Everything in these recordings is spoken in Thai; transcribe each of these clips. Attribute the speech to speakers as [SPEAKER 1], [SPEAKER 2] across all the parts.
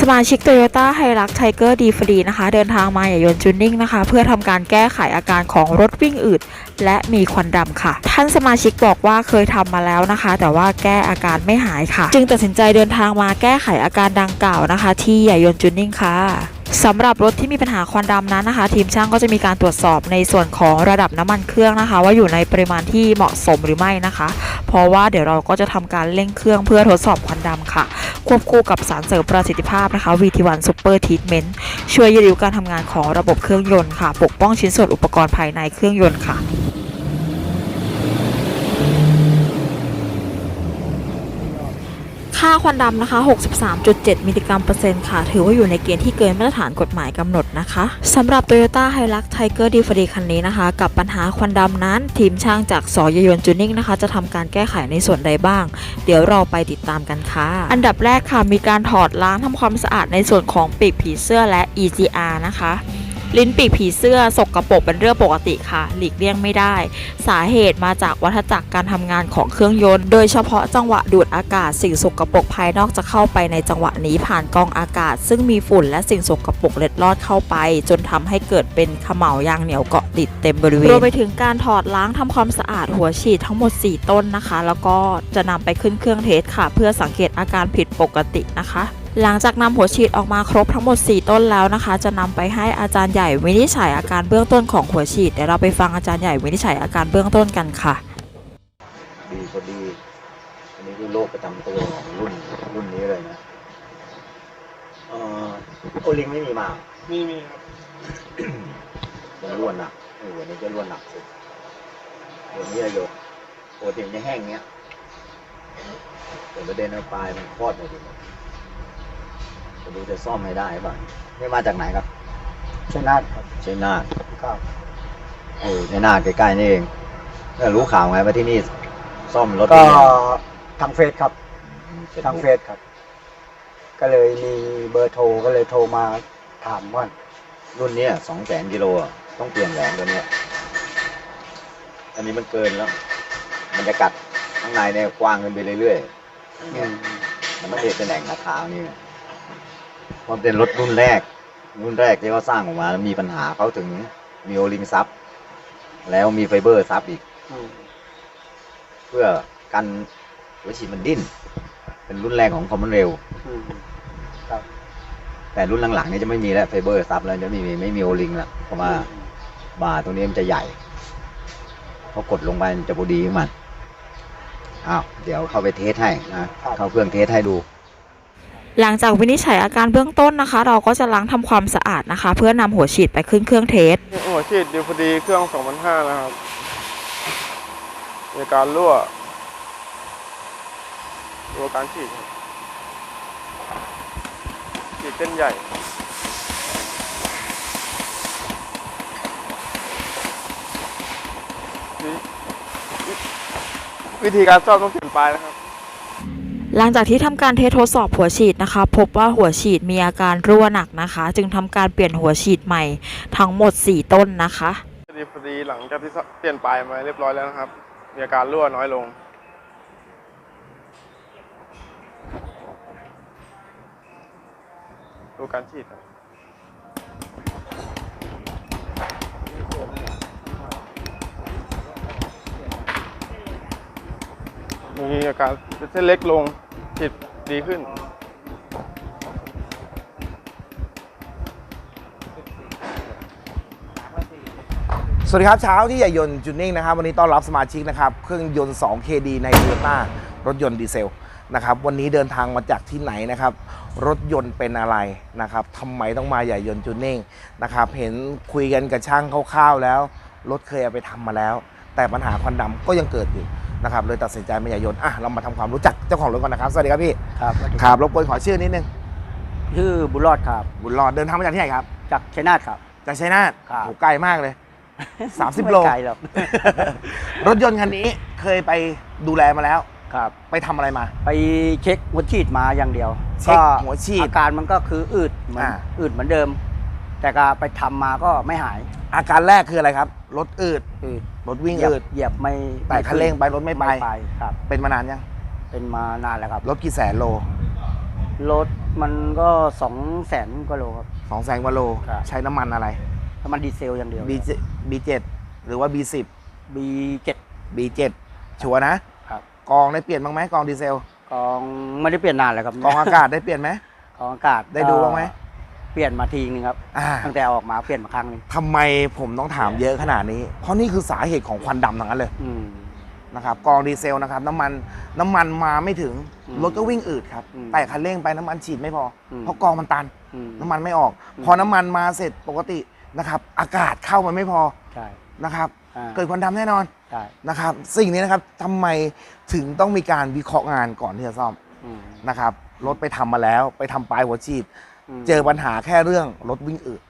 [SPEAKER 1] สมาชิก Toyota h i l u x Tiger d ฟรีนะคะ เดินทางมาอย่ายนจูนนิ่งนะคะ เพื่อทำการแก้ไขอาการของรถวิ่งอืดและมีควันดำค่ะ ท่านสมาชิกบอกว่าเคยทำมาแล้วนะคะ แต่ว่าแก้อาการไม่หายค่ะ จึงตัดสินใจเดินทางมาแก้ไขอาการดังกล่าวนะคะ ที่อย่ายนจูนนิ่งค่ะ สำหรับรถที่มีปัญหาควันดำนั้นนะคะ ทีมช่างก็จะมีการตรวจสอบในส่วนของระดับน้ำมันเครื่องนะคะ ว่าอยู่ในปริมาณที่เหมาะสมหรือไม่นะคะ เพราะว่าเดี๋ยวเราก็จะทำการเร่งเครื่องเพื่อทดสอบควันดำค่ะ ควบคู่กับสารเสริมประสิทธิภาพนะคะ VT1 Super Treatment ช่วยยืดอายุการทำงานของระบบเครื่องยนต์ค่ะ ปกป้องชิ้นส่วนอุปกรณ์ภายในเครื่องยนต์ค่ะ ค่าควันดำนะคะ 63.7 มิลลิกรัมเปอร์เซ็นต์ค่ะ ถือว่าอยู่ในเกณฑ์ที่เกินมาตรฐานกฎหมายกำหนดนะคะสำหรับ Toyota Hilux Tiger d ฟ f คันนี้นะคะ กับปัญหาควันดำนั้น ทีมช่างจากสอยยนจูนิ่งนะคะ จะทำการแก้ไขในส่วนใดบ้าง เดี๋ยวเราไปติดตามกันค่ะ อันดับแรกค่ะมีการถอดล้างทำความสะอาดในส่วนของปีกผีเสื้อและ EGR นะคะ ลิ้นปีกผีเสื้อสกรปรกเป็นเรื่องปกติค่ะ หลีกเลี่ยงไม่ได้ สาเหตุมาจากวัฏจักรการทำงานของเครื่องยนต์ โดยเฉพาะจังหวะดูดอากาศสิ่งสกรปรกภายนอกจะเข้าไปในจังหวะนี้ผ่านกองอากาศ ซึ่งมีฝุ่นและสิ่งสกรปรกเล็ดลอดเข้าไป จนทำให้เกิดเป็นเขม่ายางเหนียวเกาะติดเต็มบริเวณรวมไปถึงการถอดล้างทำความสะอาดหัวฉีดทั้งหมด 4 ต้นนะคะ แล้วก็จะนำไปขึ้นเครื่องเทสค่ะ เพื่อสังเกตอาการผิดปกตินะคะ หลังจากนำหัวฉีดออกมาครบทั้งหมด 4 ต้นแล้วนะคะ จะนำไปให้อาจารย์ใหญ่วินิจฉัยอาการเบื้องต้นของหัวฉีดเดี๋ยวเราไปฟังอาจารย์ใหญ่วินิจฉัยอาการเบื้องต้นกันค่ะ
[SPEAKER 2] ดีก็ดี อันนี้คือโรคประจำตัวของรุ่นรุ่นนี้เลยนะเอ่อโอลิงไม่มีมา
[SPEAKER 3] มีมีครับ
[SPEAKER 2] จะร่วนหนักเออวันนี้จะร่วนหนักสุดวันนี้อะโยกปกติมันจะแห้งเงี้ยแต่ประเด็นเอาปลายมันคลอดไปดิ จะดูจะซ่อมให้ได้ป่ะนี่มาจากไหนครับ
[SPEAKER 3] ชยนาทครับ
[SPEAKER 2] ชัยนาท
[SPEAKER 3] ครับ
[SPEAKER 2] เออชัยนาทใกล้ๆนี่เองแล้วรู้ข่าวไงว่าที่นี่ซ่อมรถ
[SPEAKER 3] ก็
[SPEAKER 2] ที่นี่
[SPEAKER 3] ทางเฟซครับทางเฟซครับ ก็เลยมีเบอร์โทรก็เลยโทรมาถามว่า
[SPEAKER 2] รุ่นเนี้สองแสนกิโลอะต้องเปลี่ยนแหวนตัวเนี้ยอันนี้มันเกินแล้ว มันจะกัดข้างในเนี่ยกว้างขึ้นไปเรื่อยๆอย่างเงี้ยมันต้องเปลี่ยนเป็นแหล่งราคานี่เพราะเป็นรถรุ่นแรก รุ่นแรกที่เขาสร้างออกมาแล้วมีปัญหาเขาถึงมีโอลิงซับแล้วมีไฟเบอร์ซับอีก
[SPEAKER 3] อืม
[SPEAKER 2] เพื่อกันหัวฉีดมันดิ้น เป็นรุ่นแรกของคอมมอนเรล
[SPEAKER 3] อืมครับ
[SPEAKER 2] แต่รุ่นหลังๆนี่จะไม่มีแล้วไฟเบอร์ซับแล้วจะไม่มีไม่มีโอลิงแล้วเพราะว่าบาร์ตรงนี้มันจะใหญ่พอกดลงไปมันจะพอดีของมันอ้าวเดี๋ยวเข้าไปเทสให้นะเข้าเครื่องเทสให้ดู
[SPEAKER 1] หลังจากวินิจฉัยอาการเบื้องต้นนะคะ เราก็จะล้างทำความสะอาดนะคะ เพื่อนำหัวฉีดไปขึ้นเครื่องเทส
[SPEAKER 4] หัวฉีดดีพอดีเครื่อง2005นะครับมีการรั่วรัวการฉีดฉีดเส้นใหญ่วิวิธีการซ่อมต้องเปลี่ยนปลายนะครับ
[SPEAKER 1] หลังจากที่ทำการเทสทดสอบหัวฉีดนะคะ พบว่าหัวฉีดมีอาการรั่วหนักนะคะ จึงทำการเปลี่ยนหัวฉีดใหม่ทั้งหมด 4 ต้นนะคะ
[SPEAKER 4] ดีพอดีหลังจากที่เปลี่ยนปลายมาเรียบร้อยแล้วนะครับ มีอาการรั่วน้อยลงดูการฉีดมีอาการเส้นเล็กลง ฉีดดีขึ้น
[SPEAKER 5] สวัสดีครับเช้าที่ใหญ่ยนต์จูนนิ่งนะครับวันนี้ต้อนรับสมาชิกนะครับเครื่องยนต์ 2 KD ใน t o y o t a รถยนต์ดีเซลนะครับวันนี้เดินทางมาจากที่ไหนนะครับ รถยนต์เป็นอะไรนะครับทำไมต้องมาใหญ่ยนต์จูนนิ่งนะครับเห็นคุยกันกับช่างคร่าวๆแล้ว รถเคยเอาไปทำมาแล้ว แต่ปัญหาควันดำก็ยังเกิดอยู่ นะครับเลยตัดสินใจมาใหญ่ยนต์อะเรามาทำความรู้จักเจ้าของรถก่อนนะครับสวัสดีครับพี่
[SPEAKER 3] ครับ
[SPEAKER 5] ครับรบกวนขอชื่อนิดนึง
[SPEAKER 3] ชื่อบุญรอดครับ
[SPEAKER 5] บุญรอดเดินทางมาจากที่ไหนครับ
[SPEAKER 3] จากชัยนาทครับ
[SPEAKER 5] จากชัยนาท
[SPEAKER 3] ครับ
[SPEAKER 5] โหไกลมากเลย 30 โล
[SPEAKER 3] ไม่ไกลหรอก
[SPEAKER 5] รถยนต์คันนี้เคยไปดูแลมาแล้ว
[SPEAKER 3] ครับ
[SPEAKER 5] ไปทำอะไรมา
[SPEAKER 3] ไปเช็คหัวฉีดมาอย่างเดียว
[SPEAKER 5] เช็ค
[SPEAKER 3] ก็
[SPEAKER 5] หัวฉีด
[SPEAKER 3] อาการมันก็คืออืดเหมือน
[SPEAKER 5] อ่า
[SPEAKER 3] อืดเหมือนเดิม แต่ก็ไปทำมาก็ไม่หาย
[SPEAKER 5] อาการแรกคืออะไรครับ รถอืด
[SPEAKER 3] อืด
[SPEAKER 5] รถวิ่ง
[SPEAKER 3] เหยียบ
[SPEAKER 5] อืด
[SPEAKER 3] เหยียบไม่
[SPEAKER 5] แต่คันเร่งไปรถไม่ไป
[SPEAKER 3] ครับ
[SPEAKER 5] เป็นมานานยัง
[SPEAKER 3] เป็นมานานแล้วครับ
[SPEAKER 5] รถกี่แสนโล
[SPEAKER 3] รถมันก็สองแสนกว่าโลครับ
[SPEAKER 5] สองแสนกว่าโล
[SPEAKER 3] ครับ
[SPEAKER 5] ใช้น้ำมันอะไร
[SPEAKER 3] น้ำมันดีเซลอย่างเดียว
[SPEAKER 5] B B7 หรือว่า B10
[SPEAKER 3] B7
[SPEAKER 5] B7 ชัวร์นะ
[SPEAKER 3] ครับ
[SPEAKER 5] กองได้เปลี่ยนบ้างไหมกองดีเซล
[SPEAKER 3] กองไม่ได้เปลี่ยนนานเลยครับ
[SPEAKER 5] กองอากาศได้เปลี่ยนไหม
[SPEAKER 3] กองอากาศ
[SPEAKER 5] ได้ดูบ้างไหม
[SPEAKER 3] เปลี่ยนมาทีนึงครับ
[SPEAKER 5] อ่า
[SPEAKER 3] ตั้งแต่ออกมาเปลี่ยนมาครั้งหนึง
[SPEAKER 5] ทำไมผมต้องถามเยอะขนาดนี้ เพราะนี่คือสาเหตุของควันดำทั้งนั้นเลย
[SPEAKER 3] อืม
[SPEAKER 5] นะครับกองดีเซลนะครับน้ำมันน้ำมันมาไม่ถึง
[SPEAKER 3] อืม
[SPEAKER 5] รถก็วิ่งอืดครับ
[SPEAKER 3] อืม
[SPEAKER 5] แต่คันเร่งไปน้ำมันฉีดไม่พออ
[SPEAKER 3] ม
[SPEAKER 5] เพราะกองมันตัน
[SPEAKER 3] อืม
[SPEAKER 5] น้ำมันไม่ออก
[SPEAKER 3] อืม
[SPEAKER 5] พอน้ำมันมาเสร็จปกตินะครับ อากาศเข้ามันไม่พอ
[SPEAKER 3] ใช่
[SPEAKER 5] นะครับ
[SPEAKER 3] อ่า
[SPEAKER 5] เกิดควันดำแน่นอน
[SPEAKER 3] ใช่
[SPEAKER 5] นะครับ สิ่งนี้นะครับทำไมถึงต้องมีการวิเคราะห์งานก่อนที่จะซ่อม
[SPEAKER 3] อืม
[SPEAKER 5] นะครับรถไปทำมาแล้วไปทำปลายหัวฉีด
[SPEAKER 3] ม
[SPEAKER 5] เจอปัญหาแค่เรื่องรถวิ่งอืด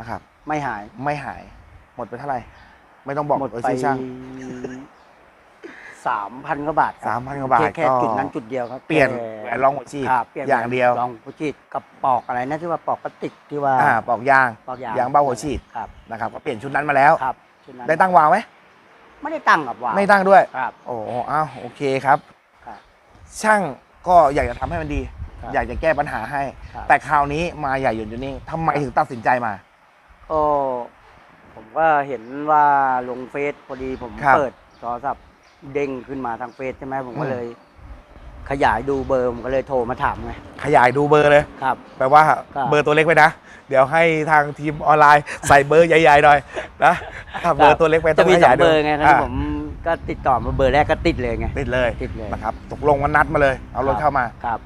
[SPEAKER 5] นะครับ
[SPEAKER 3] ไม่หาย
[SPEAKER 5] ไม่หาย หมดไปเท่าไหร่ ไม่ต้องบอก
[SPEAKER 3] หมด
[SPEAKER 5] เออ
[SPEAKER 3] ไป
[SPEAKER 5] ชื่อช่าง
[SPEAKER 3] สามพันกว่าบาทครับ
[SPEAKER 5] 3,000กว่าบาท
[SPEAKER 3] แค่แค่
[SPEAKER 5] ก็
[SPEAKER 3] จุดนั้นจุดเดียวครับ
[SPEAKER 5] เปลี่ยน
[SPEAKER 3] ค่
[SPEAKER 5] แหวนรองหัวฉีด
[SPEAKER 3] ครับปลี่น
[SPEAKER 5] อย่างเดียว
[SPEAKER 3] ลองหัวฉีดกับปอกอะไรนะที่ว่าปอกพลาสติกที่ว่า
[SPEAKER 5] อ่าปอกยาง
[SPEAKER 3] ปอกยาง
[SPEAKER 5] ยางเบ้าหัวฉีด
[SPEAKER 3] ครับ
[SPEAKER 5] นะครับ ก็เปลี่ยนชุดนั้นมาแล้ว
[SPEAKER 3] ครับชุนั้น
[SPEAKER 5] ได้ตั้งวาล์วไหม
[SPEAKER 3] ไม่ได้ตั้งกับวาล์ว
[SPEAKER 5] ไม่ตั้งด้วย
[SPEAKER 3] ครับ
[SPEAKER 5] โอ้อ้าวโอเคครับ
[SPEAKER 3] ครับ
[SPEAKER 5] ช่างก็อยากจะทำให้มันดี
[SPEAKER 3] ครับ
[SPEAKER 5] อยากจะแก้ปัญหาให้
[SPEAKER 3] ครับ
[SPEAKER 5] แต่คราวนี้มาใหญ่หยนอยู่นี่ทำไมถึงตัดสินใจมา
[SPEAKER 3] ก็ผมก็เห็นว่าลงเฟซพอดีผม
[SPEAKER 5] ครับ
[SPEAKER 3] เปิดโทรศัพท์เด้งขึ้นมาทางเฟซใช่ไหมผมก็
[SPEAKER 5] อืม
[SPEAKER 3] เลย ขยายดูเบอร์ผมก็เลยโทรมาถามไง
[SPEAKER 5] ขยายดูเบอร์เลย
[SPEAKER 3] ครับ
[SPEAKER 5] แปลว่า
[SPEAKER 3] ครับ
[SPEAKER 5] เบอร์ตัวเล็กไปนะ เดี๋ยวให้ทางทีมออนไลน์ใส่เบอร์ใหญ่ๆหน่อยนะถ้าเบอร์ตัวเล็กไปต้
[SPEAKER 3] จะ
[SPEAKER 5] อง
[SPEAKER 3] มี
[SPEAKER 5] ข
[SPEAKER 3] สอยา
[SPEAKER 5] งย
[SPEAKER 3] เบ
[SPEAKER 5] ดู
[SPEAKER 3] อร์ไงครับ
[SPEAKER 5] อ่า
[SPEAKER 3] ผมก็ติดต่อมาเบอร์แรกก็ติดเลยไง
[SPEAKER 5] ติดเลย
[SPEAKER 3] ติดเลย
[SPEAKER 5] นะครับตกลงวันนัดมาเลย เอารถเข้ามา
[SPEAKER 3] ครับ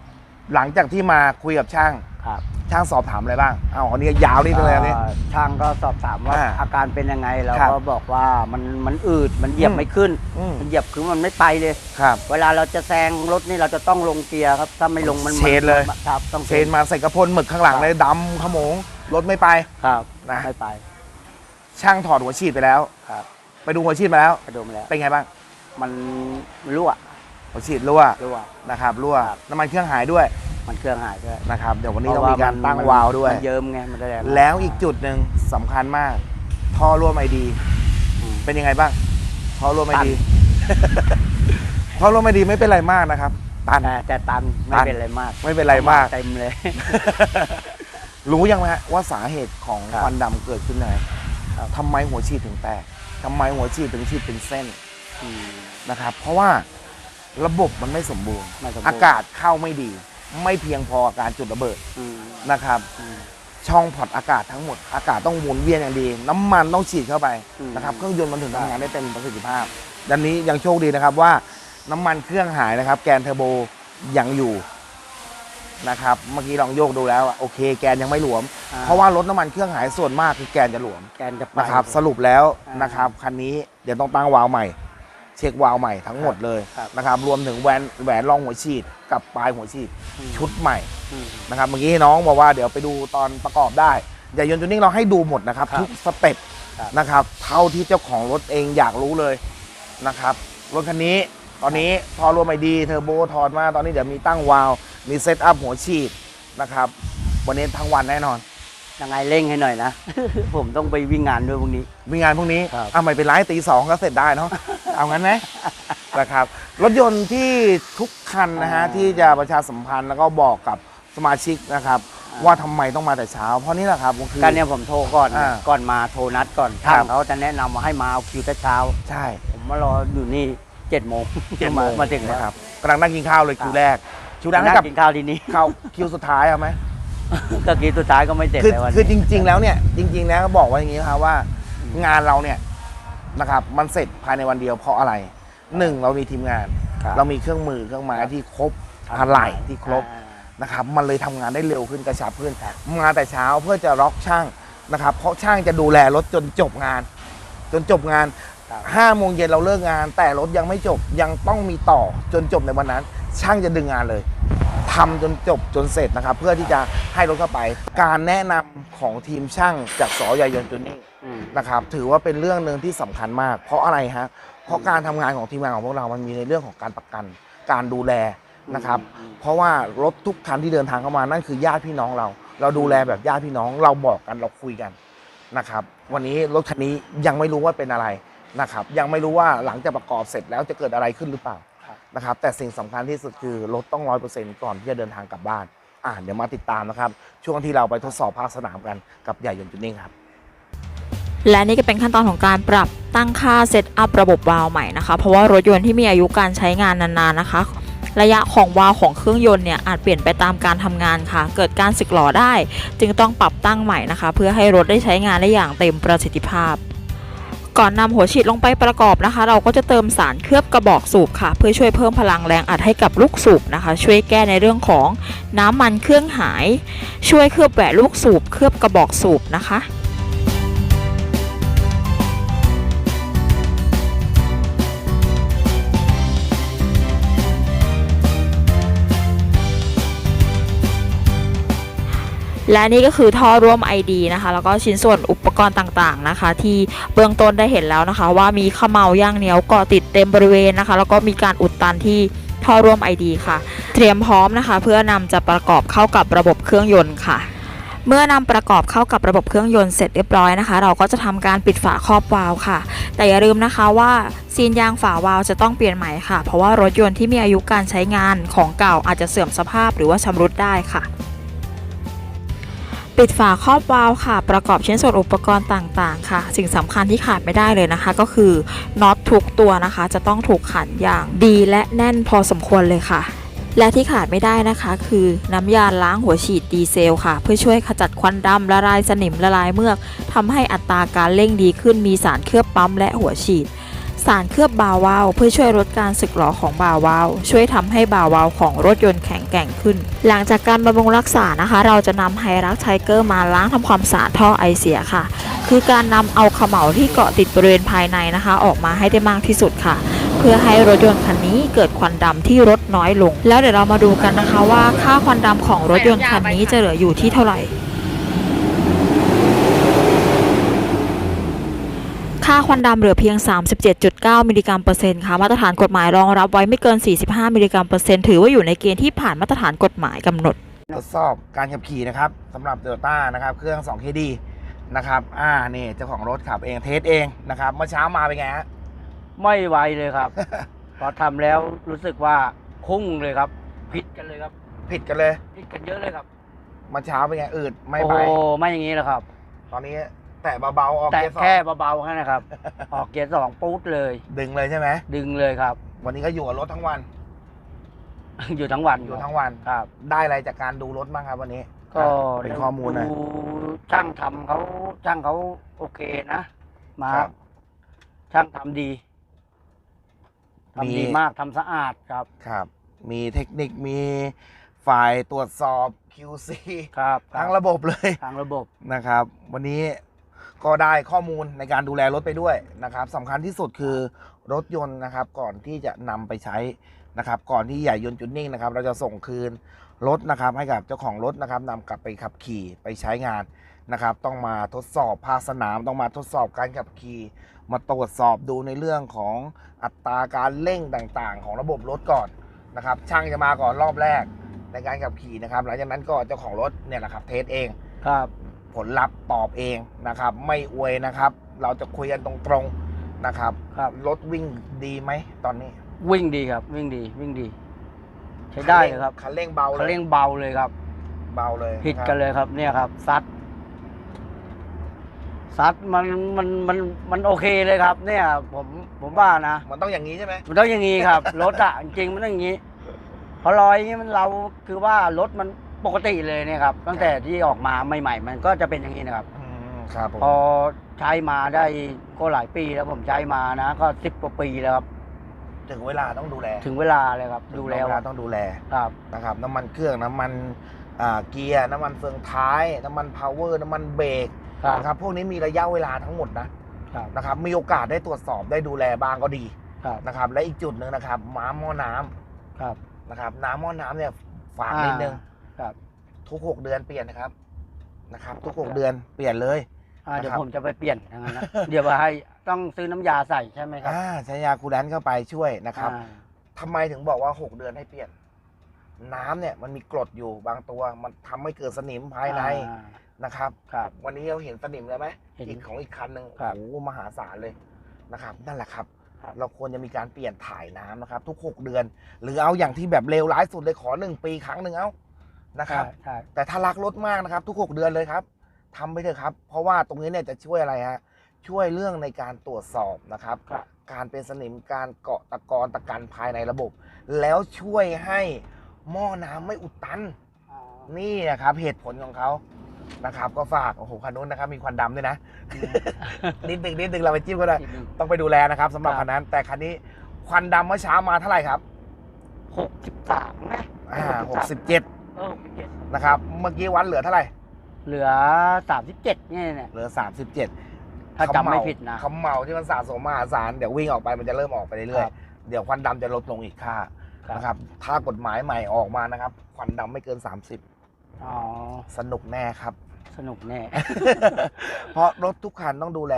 [SPEAKER 5] หลังจากที่มาคุยกับช่าง
[SPEAKER 3] ครับ
[SPEAKER 5] ช่างสอบถามอะไรบ้างอ้าวอันนี้ยาวนิดนึงเลยอันนี้
[SPEAKER 3] ก็ช่างก็สอบถามว่า
[SPEAKER 5] อ่า
[SPEAKER 3] อาการเป็นยังไงเรา
[SPEAKER 5] ครับ
[SPEAKER 3] ก็บอกว่ามันมันอืดมันเหยียบ
[SPEAKER 5] อืม
[SPEAKER 3] ไม่ขึ้น
[SPEAKER 5] อืม
[SPEAKER 3] มันเหยียบคือมันไม่ไปเลย
[SPEAKER 5] ครับ
[SPEAKER 3] เวลาเราจะแซงรถนี่เราจะต้องลงเกียร์ครับ ถ้าไม่ลงมัน
[SPEAKER 5] เชนเลย
[SPEAKER 3] ครับต้อง
[SPEAKER 5] เชนมาใส่กระพลหมึกข้างหลังเลยดำขโมงรถไม่ไป
[SPEAKER 3] ครับ
[SPEAKER 5] นะ
[SPEAKER 3] ไม่ไป
[SPEAKER 5] ช่างถอดหัวฉีดไปแล้ว
[SPEAKER 3] ครับ
[SPEAKER 5] ไปดูหัวฉีดมาแล้ว
[SPEAKER 3] กระโดมแล้ว
[SPEAKER 5] เป็นไงบ้าง
[SPEAKER 3] มันรั่ว
[SPEAKER 5] หัวฉีดรั่ว
[SPEAKER 3] รั่ว
[SPEAKER 5] นะครับรั่ว
[SPEAKER 3] ครับ
[SPEAKER 5] น้ำมันเครื่องหายด้วย
[SPEAKER 3] มันเครื่องหายด้วย
[SPEAKER 5] นะครับเดี๋ยววันนี้
[SPEAKER 3] เพ
[SPEAKER 5] ต้อง
[SPEAKER 3] ราะ
[SPEAKER 5] มีการ
[SPEAKER 3] น
[SPEAKER 5] ตั้ง
[SPEAKER 3] มัน
[SPEAKER 5] วาล์วด้วย
[SPEAKER 3] มันเยิ้มไงมันได้
[SPEAKER 5] แล้วอีกจุดหนึ่งสำคัญมาก ท่อร่วมไอดี
[SPEAKER 3] อืม
[SPEAKER 5] เป็นยังไงบ้าง ท่อร่วมไอ
[SPEAKER 3] ตัน
[SPEAKER 5] ดี ท่อร่วมไอดีไม่เป็นไรมากนะครับ ตัน
[SPEAKER 3] แต่แต่ตันไม่
[SPEAKER 5] ตัน
[SPEAKER 3] เป็นไรมาก
[SPEAKER 5] ไม่เป็นไรมาก
[SPEAKER 3] เต็มเลย
[SPEAKER 5] รู้ยังไหมฮะว่าสาเหตุของ
[SPEAKER 3] ครับ
[SPEAKER 5] ควันดำเกิดขึ้นยังไง
[SPEAKER 3] ครับ
[SPEAKER 5] ทำไมหัวฉีดถึงแตกทำไมหัวฉีดถึงฉีดเป็นเส้น
[SPEAKER 3] อืม
[SPEAKER 5] นะครับเพราะว่า ระบบมันไม่สมบูรณ์
[SPEAKER 3] ไม่สมบูรณ์
[SPEAKER 5] อากาศเข้าไม่ดี ไม่เพียงพอกับการจุดระเบิด
[SPEAKER 3] อืม
[SPEAKER 5] นะครับ
[SPEAKER 3] อืม
[SPEAKER 5] ช่องพอร์ตอากาศทั้งหมดอากาศต้องหมุนเวียนอย่างดี น้ำมันต้องฉีดเข้าไป
[SPEAKER 3] อืม
[SPEAKER 5] นะครับเครื่องยนต์มันถึงทำงานได้เต็มประสิทธิภาพดังนี้ยังโชคดีนะครับว่าน้ำมันเครื่องหายนะครับ แกนเทอร์โบยังอยู่นะครับ เมื่อกี้ลองโยกดูแล้วอะโอเค แกนยังไม่หลวม
[SPEAKER 3] อ่
[SPEAKER 5] เพราะว่ารถน้ำมันเครื่องหายส่วนมากคือแกนจะหลวม
[SPEAKER 3] แกนจะไป
[SPEAKER 5] นะครับ สรุปแล้ว
[SPEAKER 3] อ่าน
[SPEAKER 5] นะครับคันนี้เดี๋ยวต้องตั้งวาล์วใหม่ เช็ควาล์วใหม่ทั้งหมดเลย
[SPEAKER 3] ครับ
[SPEAKER 5] นะครับรวมถึงแหวนแหวนรองหัวฉีดกับปลายหัวฉีด
[SPEAKER 3] อืม
[SPEAKER 5] ชุดใหม่
[SPEAKER 3] อืม
[SPEAKER 5] นะครับเมื่อกี้น้องบอกว่าเดี๋ยวไปดูตอนประกอบได้อย่ายนต์จูนิ่งเราให้ดูหมดนะครับ
[SPEAKER 3] ครับ
[SPEAKER 5] ทุกสเต็ป
[SPEAKER 3] ครับ
[SPEAKER 5] นะครับเท่าที่เจ้าของรถเองอยากรู้เลยนะครับรถคันนี้ตอนนี้ทอรวมไอดีเทอร์โบถอดมาตอนนี้เดี๋ยวมีตั้งวาล์วมีเซตอัพหัวฉีดนะครับวันนี้ทั้งวันแน่นอน
[SPEAKER 3] ยังไงเร่งให้หน่อยนะ ผมต้องไปวิ่งงานด้วยพรุ่งนี้
[SPEAKER 5] มีงานพรุ่งนี้
[SPEAKER 3] ครับ
[SPEAKER 5] อะไม่เป็นไรตีสองก็เสร็จได้เนาะ เอางั้นไหม นะครับ รถยนต์ที่ทุกคันนะฮะ
[SPEAKER 3] อ่า
[SPEAKER 5] ที่จะประชาสัมพันธ์แล้วก็บอกกับสมาชิกนะครับ
[SPEAKER 3] อ่า
[SPEAKER 5] ว่าทำไมต้องมาแต่เช้า เพราะนี่แหละครับคือ
[SPEAKER 3] การเนี่ยผมโทรก่อน
[SPEAKER 5] อ่า
[SPEAKER 3] ก่อนมาโทรนัดก่อน
[SPEAKER 5] ครับ
[SPEAKER 3] ทางเขาจะแนะนำมาให้มาเอาคิวแต่เช้า
[SPEAKER 5] ใช่
[SPEAKER 3] ผมมารออยู่นี่เจ็ดโมง
[SPEAKER 5] เจ็ดโมง
[SPEAKER 3] มาถึงแล้ว
[SPEAKER 5] นะครับกำลังนั่งกินข้าวเลย
[SPEAKER 3] ครับ
[SPEAKER 5] คิวแรก คิวแรก
[SPEAKER 3] นั่
[SPEAKER 5] ให้
[SPEAKER 3] ง
[SPEAKER 5] กับ
[SPEAKER 3] กินข้าวที่นี่
[SPEAKER 5] ข้าวคิวสุดท้ายเอาไหม
[SPEAKER 3] ก็กินสุดท้ายก็ไม่เสร็จ
[SPEAKER 5] คือ
[SPEAKER 3] เลยวัน
[SPEAKER 5] คือจ
[SPEAKER 3] นี้
[SPEAKER 5] ริง ๆ แล้วเนี่ยจริง ๆ แล้วก็บอกว่าอย่างนี้นะครับว่า
[SPEAKER 3] อืม
[SPEAKER 5] งานเราเนี่ย นะครับมันเสร็จภายในวันเดียวเพราะอะไรหนึ่งเรามีทีมงาน
[SPEAKER 3] ครับ
[SPEAKER 5] เรามีเครื่องมือเครื่องไม้
[SPEAKER 3] ครับ
[SPEAKER 5] ที่ครบอะไหล่ที่ครบ
[SPEAKER 3] อ่า
[SPEAKER 5] นะครับมันเลยทำงานได้เร็วขึ้นกระชับขึ้นมาแต่เช้าเพื่อจะล็อกช่างนะครับเพราะช่างจะดูแลรถจนจบงาน จนจบงาน
[SPEAKER 3] ครับ
[SPEAKER 5] ห้าโมงเย็นเราเลิกงาน แต่รถยังไม่จบยังต้องมีต่อจนจบในวันนั้น ช่างจะดึงงานเลย ทำจนจบจนเสร็จนะครับ เพื่อที่จะให้รถเข้าไป การแนะนำของทีมช่างจากสอยายนจุนนี่นะครับถือว่าเป็นเรื่องหนึ่งที่สำคัญมาก เพราะอะไรฮะเพราะการทำงานของทีมงานของพวกเรา มันมีในเรื่องของการประกัน การดูแลนะครับ เพราะว่ารถทุกคันที่เดินทางเข้ามานั่นคือญาติพี่น้องเรา เราดูแลแบบญาติพี่น้องเราบอกกันเราคุยกันนะครับ วันนี้รถคันนี้ยังไม่รู้ว่าเป็นอะไรนะครับ ยังไม่รู้ว่าหลังจากประกอบเสร็จแล้วจะเกิดอะไรขึ้นหรือเปล่า นะครับแต่สิ่งสำคัญที่สุดคือรถต้องร้อยเปอร์เซ็นต์ก่อนที่จะเดินทางกลับบ้านอ่าเดี๋ยวมาติดตามนะครับ ช่วงที่เราไปทดสอบภาคสนามกันกับใหญ่ยนต์จุดนิ่งครับ
[SPEAKER 1] และนี่ก็เป็นขั้นตอนของการปรับตั้งค่าเซตอัพระบบวาล์วใหม่นะคะ เพราะว่ารถยนต์ที่มีอายุการใช้งานนานๆนะคะ ระยะของวาล์วของเครื่องยนต์เนี่ยอาจเปลี่ยนไปตามการทำงานค่ะ เกิดการสึกหรอได้ จึงต้องปรับตั้งใหม่นะคะ เพื่อให้รถได้ใช้งานได้อย่างเต็มประสิทธิภาพ ก่อนนำหัวฉีดลงไปประกอบนะคะ เราก็จะเติมสารเคลือบกระบอกสูบค่ะ เพื่อช่วยเพิ่มพลังแรงอัดให้กับลูกสูบนะคะ ช่วยแก้ในเรื่องของน้ำมันเครื่องหาย ช่วยเคลือบแหวะลูกสูบเคลือบกระบอกสูบนะคะ และนี่ก็คือท่อร่วม ID นะคะ แล้วก็ชิ้นส่วนอุปกรณ์ต่างๆนะคะ ที่เบื้องต้นได้เห็นแล้วนะคะ ว่ามีขมเมาย่างเหนียวเกาะติดเต็มบริเวณนะคะ แล้วก็มีการอุดตันที่ท่อร่วม ID ค่ะ เตรียมพร้อมนะคะ เพื่อนำจะประกอบเข้ากับระบบเครื่องยนต์ค่ะเมื่อนำประกอบเข้ากับระบบเครื่องยนต์เสร็จเรียบร้อยนะคะ เราก็จะทำการปิดฝาครอบวาล์วค่ะ แต่อย่าลืมนะคะว่าซีนยางฝาวาล์วจะต้องเปลี่ยนใหม่ค่ะ เพราะว่ารถยนต์ที่มีอายุการใช้งานของเก่าอาจจะเสื่อมสภาพหรือว่าชำรุดได้ค่ะ ปิดฝาครอบวาล์วค่ะ ประกอบชิ้นส่วนอุปกรณ์ต่างๆ ค่ะ สิ่งสำคัญที่ขาดไม่ได้เลยนะคะ ก็คือน็อตทุกตัวนะคะ จะต้องถูกขันอย่างดีและแน่นพอสมควรเลยค่ะและที่ขาดไม่ได้นะคะคือน้ำยาล้างหัวฉีดดีเซลค่ะ เพื่อช่วยขจัดควันดำละลายสนิมละลายเมือกทำให้อัตราการเร่งดีขึ้นมีสารเคลือบปั๊มและหัวฉีด สารเคลือบบาวาล์วเพื่อช่วยลดการสึกหรอของบาวาล์วช่วยทำให้บาวาล์วของรถยนต์แข็งแกร่งขึ้น หลังจากการบำรุงรักษานะคะ เราจะนำไฮรักไทเกอร์มาล้างทำความสะอาดท่อไอเสียค่ะ คือการนำเอาขม่าที่เกาะติดบริเวณภายในนะคะ ออกมาให้ได้มากที่สุดค่ะ เพื่อให้รถยนต์คันนี้เกิดควันดำที่ลดน้อยลง แล้วเดี๋ยวเรามาดูกันนะคะว่าค่าควันดำของรถยนต์คันนี้จะเหลืออยู่ที่เท่าไหร่ ค่าควันดำเหลือเพียง 37.9 มิลลิกรัมเปอร์เซ็นต์ค่ะ มาตรฐานกฎหมายรองรับไว้ไม่เกิน 45 มิลลิกรัมเปอร์เซ็นต์ถือว่าอยู่ในเกณฑ์ที่ผ่านมาตรฐานกฎหมายกำหนด
[SPEAKER 5] ทดสอบการขับขี่นะครับสำหรับ t o y ยต้นะครับ เครื่อง 2KD นะครับ อ่า นี่เจ้าของรถขับเองเทสเองนะครับ เมื่อเช้ามาเป็นไงฮะ
[SPEAKER 3] ไม่ไหวเลยครับ พอทำแล้วรู้สึกว่าพุ่งเลยครับผิดกันเลยครับ
[SPEAKER 5] ผิดกันเลย
[SPEAKER 3] ผิดกันเยอะเลยครับ
[SPEAKER 5] เมื่อเช้าเป็นไงอืดไม่
[SPEAKER 3] โอ้
[SPEAKER 5] ไป
[SPEAKER 3] โหไม่อย่างนี้แหละครับ
[SPEAKER 5] ตอนนี้ แตะเบาๆออก
[SPEAKER 3] แต่
[SPEAKER 5] เกียร์สอ
[SPEAKER 3] แค่
[SPEAKER 5] ง
[SPEAKER 3] เบาๆแค่นะครับ ออกเกียร์สองปุ๊ดเลย
[SPEAKER 5] ดึงเลยใช่ไหม
[SPEAKER 3] ดึงเลยครับ
[SPEAKER 5] วันนี้ก็อยู่กับรถทั้งวัน
[SPEAKER 3] อยู่ทั้งวัน
[SPEAKER 5] อยู่ทั้งวัน
[SPEAKER 3] ครับ
[SPEAKER 5] ได้อะไรจากการดูรถบ้างครับ วันนี้
[SPEAKER 3] ก็
[SPEAKER 5] อะเป็นข้อมูลหน่อย
[SPEAKER 3] ดูช่างทำเขาช่างเขาโอเคนะมา
[SPEAKER 5] ครับ
[SPEAKER 3] ช่างทำดีทำ
[SPEAKER 5] มี
[SPEAKER 3] ดีมากทำสะอาดครับ
[SPEAKER 5] ครับ มีเทคนิคมีฝ่ายตรวจสอบ QC
[SPEAKER 3] ครับ
[SPEAKER 5] ทั้งระบบเลย
[SPEAKER 3] ทางระบบ
[SPEAKER 5] นะครับ วันนี้ ก็ได้ข้อมูลในการดูแลรถไปด้วยนะครับสำคัญที่สุดคือรถยนต์นะครับ ก่อนที่จะนำไปใช้นะครับ ก่อนที่ใหญ่ยนต์จุดนิ่งนะครับ เราจะส่งคืนรถนะครับ ให้กับเจ้าของรถนะครับนำกลับไปขับขี่ไปใช้งานนะครับ ต้องมาทดสอบภาคสนาม ต้องมาทดสอบการขับขี่ มาตรวจสอบดูในเรื่องของอัตราการเร่งต่างๆ ของระบบรถก่อนนะครับ ช่างจะมาก่อนรอบแรกในการขับขี่นะครับ หลังจากนั้นก็เจ้าของรถเนี่ยแหละครับเทสเอง
[SPEAKER 3] ครับ
[SPEAKER 5] ผลลัพธ์ตอบเองนะครับ ไม่อวยนะครับ เราจะคุยกันตรงๆนะครับ
[SPEAKER 3] ครับ
[SPEAKER 5] รถวิ่งดีไหมตอนนี้
[SPEAKER 3] วิ่งดีครับ วิ่งดีวิ่งดี ใช้ได้เลยครับ
[SPEAKER 5] คันเร่งเบาเล
[SPEAKER 3] เขา
[SPEAKER 5] ย
[SPEAKER 3] เร่งเบาเลยครับ
[SPEAKER 5] เบาเลย
[SPEAKER 3] ผิดะ
[SPEAKER 5] ครับ
[SPEAKER 3] กันเลยครับเนี่ยครับ ซัดซัดมันมันมันมันโอเคเลยครับ เนี่ย ผมผมว่านะ
[SPEAKER 5] มันต้องอย่างนี้ใช่ไหม
[SPEAKER 3] มันต้องอย่างนี้ครับ รถอะจริงๆมันต้องอย่างนี้พอลอยอย่างนี้มันเราคือว่ารถมัน ปกติเลยเนี่ยครับ ตั้งแต่ที่ออกมาใหม่ ๆ มันก็จะเป็นอย่างนี้นะครับ
[SPEAKER 5] อืมครับผม
[SPEAKER 3] พอใช้มาได้ก็หลายปีแล้วผมใช้มานะ ก็สิบกว่าปีแล้วครับ
[SPEAKER 5] ถึงเวลาต้องดูแล
[SPEAKER 3] ถึงเวลาเลยครับ ดูแล
[SPEAKER 5] ถึงเวลาต้องดูแล
[SPEAKER 3] ครับ
[SPEAKER 5] นะครับ น้ำมันเครื่องน้ำมันอ่าเกียร์น้ำมันเฟืองท้าย น้ำมันพาวเวอร์น้ำมันเบรก
[SPEAKER 3] ครับ
[SPEAKER 5] นะครับ พวกนี้มีระยะเวลาทั้งหมดนะครับ นะครับ มีโอกาสได้ตรวจสอบได้ดูแลบ้างก็ดี
[SPEAKER 3] ครับ
[SPEAKER 5] นะครับ และอีกจุดหนึ่งนะครับม้าหม้อน้ำ
[SPEAKER 3] ครับ
[SPEAKER 5] นะครับ น้ำหม้อน้ำเนี่ยฝากนิดนึง
[SPEAKER 3] ครับ
[SPEAKER 5] ทุกหกเดือนเปลี่ยนนะครับนะครับ ทุกหกเดือนเปลี่ยนเลย
[SPEAKER 3] อ่าเดี๋ยว
[SPEAKER 5] นะครับ
[SPEAKER 3] ผมจะไปเปลี่ยนอย่างนั้นนะ เดี๋ยวว่าให้ต้องซื้อน้ำยาใส่ใช่ไหมครับ
[SPEAKER 5] อ่าใช้ยาคูแลนต์เข้าไปช่วยนะครับ
[SPEAKER 3] อ่า
[SPEAKER 5] ทำไมถึงบอกว่าหกเดือนให้เปลี่ยน น้ำเนี่ยมันมีกรดอยู่บางตัว มันทำให้เกิดสนิมภายใน
[SPEAKER 3] อ่า
[SPEAKER 5] นะครับ
[SPEAKER 3] ครับ
[SPEAKER 5] วันนี้เราเห็นสนิมแล้วไหม
[SPEAKER 3] เห็น
[SPEAKER 5] อีกของอีกคันหนึ่ง
[SPEAKER 3] ครับ
[SPEAKER 5] โอ้โหมหาศาลเลยนะครับ นั่นแหละครับ
[SPEAKER 6] ครับ
[SPEAKER 5] เราควรจะมีการเปลี่ยนถ่ายน้ำนะครับ ทุก 6 เดือน หรือเอาอย่างที่แบบเลวร้ายสุดเลยขอ1ปีครั้งหนึ่งเอา นะครับ
[SPEAKER 6] ใช่ใช่
[SPEAKER 5] แต่ถ้ารักรถมากนะครับ ทุก 6 เดือนเลยครับทำไปเถอะครับ เพราะว่าตรงนี้เนี่ยจะช่วยอะไรฮะช่วยเรื่องในการตรวจสอบนะครับ
[SPEAKER 6] ครับ
[SPEAKER 5] การเป็นสนิมการเกาะตะกอนตะกันภายในระบบ แล้วช่วยให้หม้อน้ำไม่อุดตัน
[SPEAKER 6] อ๋อ
[SPEAKER 5] นี่นะครับเหตุผลของเขานะครับ ก็ฝากโอ้โหคันนู้นนะครับ มีควันดำด้วยนะ นิดนึงนิดนึงเราไปจิ้มก็ได้
[SPEAKER 6] อีกหนึ่ง
[SPEAKER 5] ต้องไปดูแลนะครับสำหรับ
[SPEAKER 6] ครับ
[SPEAKER 5] คันนั้น แต่คันนี้ควันดำเมื่อเช้ามาเท่าไหร่ครับ
[SPEAKER 6] หกสิบสามนะ
[SPEAKER 5] อ่าหกสิบเจ็ด
[SPEAKER 6] เออหกสิบเจ็ด
[SPEAKER 5] นะครับ เมื่อกี้วัดเหลือเท่าไหร่
[SPEAKER 6] เหลือสามสิบเจ็ดเนี่ยเนี่ย
[SPEAKER 5] เหลือสามสิบเจ็ด
[SPEAKER 6] ถ้าจำไม่ผิดนะ
[SPEAKER 5] คำเมาที่มันสะสมมหาศาลเดี๋ยววิ่งออกไปมันจะเริ่มออกไปเรื่อย
[SPEAKER 6] ครับ
[SPEAKER 5] ๆเดี๋ยวควันดำจะลดลงอีกค่า
[SPEAKER 6] ครับ
[SPEAKER 5] นะครับ ถ้ากฎหมายใหม่ออกมานะครับ ควันดำไม่เกิน 30
[SPEAKER 6] อ๋อ
[SPEAKER 5] สนุกแน่ครับ
[SPEAKER 6] สนุกแน่
[SPEAKER 5] เพราะรถทุกคันต้องดูแล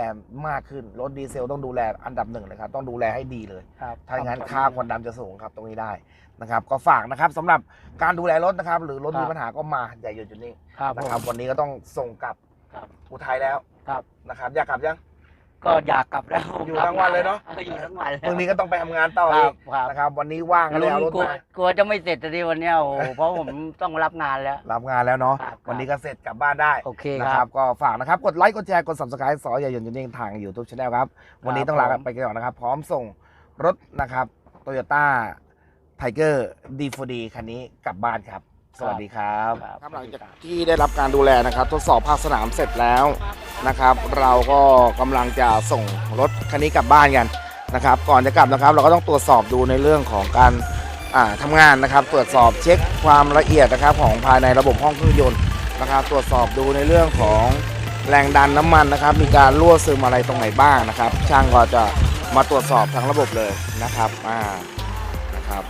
[SPEAKER 5] มากขึ้น รถดีเซลต้องดูแลอันดับหนึ่งเลยครับ ต้องดูแลให้ดีเลย
[SPEAKER 6] ครับ
[SPEAKER 5] ถ้าอย่างนั้นค่าควันดำจะสูงครับตรงนี้ได้ นะครับก็ฝากนะครับสำหรับการดูแลรถนะครับ หรือรถมีปัญหาก็มาอย่าหยุดจุดนี้
[SPEAKER 6] ครับ
[SPEAKER 5] นะครับวันนี้ก็ต้องส่งกลับ
[SPEAKER 6] ครับ
[SPEAKER 5] อุทัยแล้ว
[SPEAKER 6] ครับ
[SPEAKER 5] นะครับ อยากกลับยัง
[SPEAKER 6] ก็อยากกลับแล้ว
[SPEAKER 5] อยู่ทั้งวันเลยเนอะ
[SPEAKER 6] อออยู่ทั้งวันแล้ว
[SPEAKER 5] พรุ่งนี้ก็ต้องไปทำงานต่อ
[SPEAKER 6] ค
[SPEAKER 5] อี
[SPEAKER 6] รั
[SPEAKER 5] ก
[SPEAKER 6] บครับ
[SPEAKER 5] นะครับ วันนี้ว่างก็เลยเอารถ
[SPEAKER 6] กลัว
[SPEAKER 5] มาก
[SPEAKER 6] ลัวจะไม่เสร็จทีวันเนี้ยโอ้โหเพราะผมต้องรับงานแล้ว
[SPEAKER 5] รับงานแล้วเนาะ
[SPEAKER 6] ครับ
[SPEAKER 5] วันนี้ก็เสร็จกลับบ้านได้
[SPEAKER 6] โอเค
[SPEAKER 5] นะ
[SPEAKER 6] ค
[SPEAKER 5] ค
[SPEAKER 6] รั
[SPEAKER 5] รับ บก็ฝากนะครับกดไลค์กดแชร์กด subscribe สออย่าหย่อนจุดนิ่งทาง YouTube Channel ครับวันนี้ต้องลากันไปก่อนนะครับ พร้อมส่งรถนะครับ Toyota Tiger D4D คันนี้กลับบ้านครับ สวัสดีครับ
[SPEAKER 6] ครับ
[SPEAKER 5] ครับหลังจากที่ได้รับการดูแลนะครับ ทดสอบภาคสนามเสร็จแล้วนะครับ เราก็กำลังจะส่งรถคันนี้กลับบ้านกันนะครับ ก่อนจะกลับนะครับ เราก็ต้องตรวจสอบดูในเรื่องของการอ่าทำงานนะครับ ตรวจสอบเช็คความละเอียดนะครับ ของภายในระบบห้องเครื่องยนต์นะครับ ตรวจสอบดูในเรื่องของแรงดันน้ำมันนะครับ มีการรั่วซึมอะไรตรงไหนบ้างนะครับ ช่างก็จะมาตรวจสอบทั้งระบบเลยนะครับอ่านะครับ